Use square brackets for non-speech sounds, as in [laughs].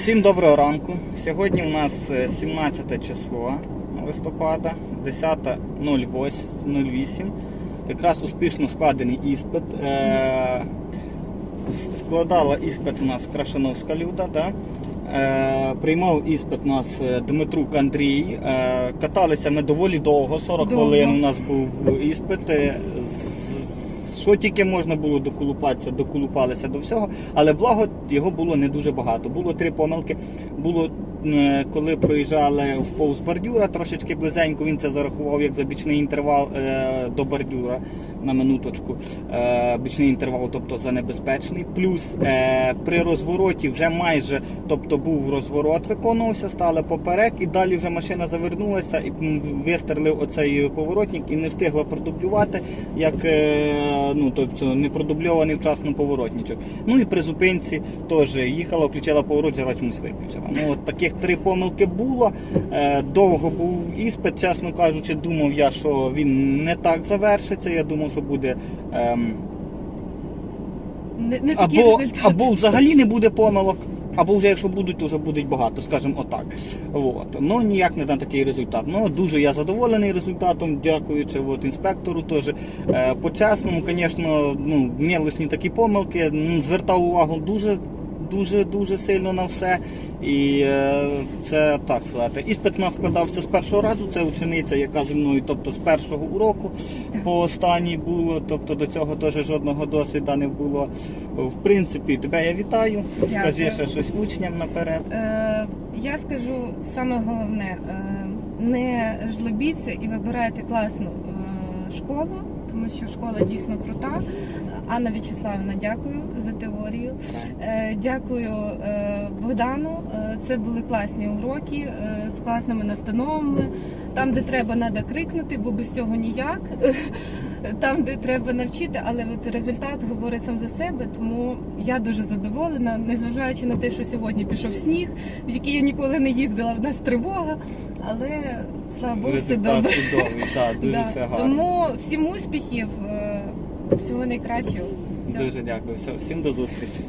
Всім доброго ранку. Сьогодні у нас е, 17 число листопада, 10.08. Якраз успішно складений іспит. Е, Складала іспит у нас Крашановська Люда. Да? Е, Приймав іспит у нас е, Дмитрук Андрій. Е, Каталися ми доволі довго, 40 Довго. хвилин у нас був іспит. Що тільки можна було доколупатися, доколупалися до всього, але благо його було не дуже багато. Було три помилки. Було е, коли проїжджали в повз бордюра, трошечки близенько, він це зарахував як за бічний інтервал е, до бордюра на минуточку. Е, бічний інтервал, тобто за небезпечний. Плюс при розвороті вже майже, тобто був розворот, виконувався, стали поперек, і далі вже машина завернулася і м, вистрелив оцей поворотник і не встигла продублювати, як ну, тобто не продубльований вчасно поворотничок. Ну і при зупинці теж їхала, включила поворот, взяла чомусь виключила. Ну от таких три помилки було. Е, довго був іспит, чесно кажучи, думав я, що він не так завершиться. Я думав, що буде. Ем, Не, не такі або, результати. або взагалі не буде помилок, або вже якщо будуть, то вже будуть багато, скажімо отак. От. Ну ніяк не дам такий результат. Ну дуже я задоволений результатом, дякуючи от, інспектору. Теж е, по-чесному, звісно, ну, мелочні такі помилки. Звертав увагу дуже. Дуже дуже сильно на все, і е, це так сказати. Іспит у нас складався з першого разу. Це учениця, яка зі мною, тобто з першого уроку по останній було. Тобто до цього теж жодного досвіду не було. В принципі, тебе я вітаю. Скажи ще щось учням наперед. Е, я скажу саме головне: е, не жлобіться і вибирайте класну е, школу, тому що школа дійсно крута. Анна В'ячеславівна, дякую за теорію. Е, Дякую е, Богдану. Е, Це були класні уроки з класними настановами. Там, де треба, треба крикнути, бо без цього ніяк. [laughs] Там, де треба навчити, але от результат говорить сам за себе. Тому я дуже задоволена, незважаючи на те, що сьогодні пішов сніг, в який я ніколи не їздила. В нас тривога, але слава Богу, все добре. чудовий, так, [laughs] дуже Да. все гарно. Тому всім успіхів, е, всього найкращого. Всього. Дуже дякую. Все, всім до зустрічі.